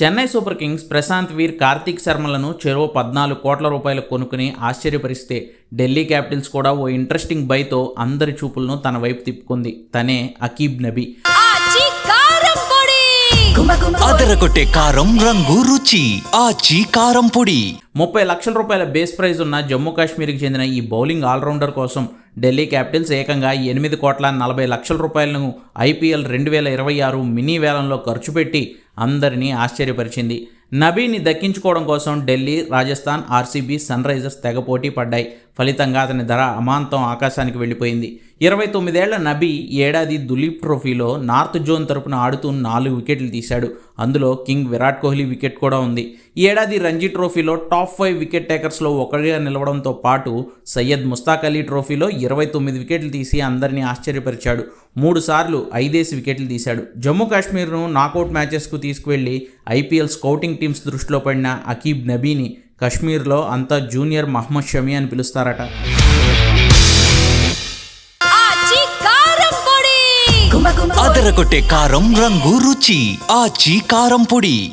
Chennai super kings Prashant Veer Kartik శర్మలను చెరో పద్నాలుగు కోట్ల రూపాయలు కొనుక్కుని ఆశ్చర్యపరిస్తే ఢిల్లీ క్యాపిటల్స్ కూడా ఓ ఇంట్రెస్టింగ్ బైతో అందరి చూపులను తన వైపు తిప్పుకుంది తనే అకీబ్ నబీ. అదరగొట్టే కారం రంగు రుచి. ఆచి కారం పొడి. ముప్పై లక్షల రూపాయల బేస్ ప్రైజ్ ఉన్న జమ్మూ కాశ్మీర్కి చెందిన ఈ బౌలింగ్ ఆల్రౌండర్ కోసం ఢిల్లీ క్యాపిటల్స్ ఏకంగా ఎనిమిది కోట్ల నలభై లక్షల రూపాయలను ఐపీఎల్ రెండు వేల ఇరవై ఆరు మినీ వేలంలో ఖర్చు పెట్టి అందరినీ ఆశ్చర్యపరిచింది. నబీని దక్కించుకోవడం కోసం Delhi Rajasthan RCB sunrisers తెగ పోటీ పడ్డాయి. ఫలితంగా అతని ధర అమాంతం ఆకాశానికి వెళ్ళిపోయింది. ఇరవై తొమ్మిదేళ్ళ నబీ ఏడాది దులీప్ ట్రోఫీలో నార్త్ జోన్ తరపున ఆడుతూ నాలుగు వికెట్లు తీశాడు. అందులో కింగ్ విరాట్ కోహ్లీ వికెట్ కూడా ఉంది. ఈ ఏడాది రంజీ ట్రోఫీలో టాప్ ఫైవ్ వికెట్ టేకర్స్లో ఒకరిగా నిలవడంతో పాటు సయ్యద్ ముస్తాక్ అలీ ట్రోఫీలో ఇరవై తొమ్మిది వికెట్లు తీసి అందరినీ ఆశ్చర్యపరిచాడు. మూడు సార్లు ఐదేసి వికెట్లు తీశాడు. జమ్మూ కాశ్మీర్ను నాకౌట్ మ్యాచెస్కు తీసుకువెళ్ళి ఐపీఎల్ స్కౌటింగ్ టీమ్స్ దృష్టిలో పడిన అకీబ్ నబీని కశ్మీర్లో అంతా జూనియర్ మహమ్మద్ షమి అని పిలుస్తారట. అదరగొట్టే కారం రంగు రుచి. ఆచి కారం పొడి.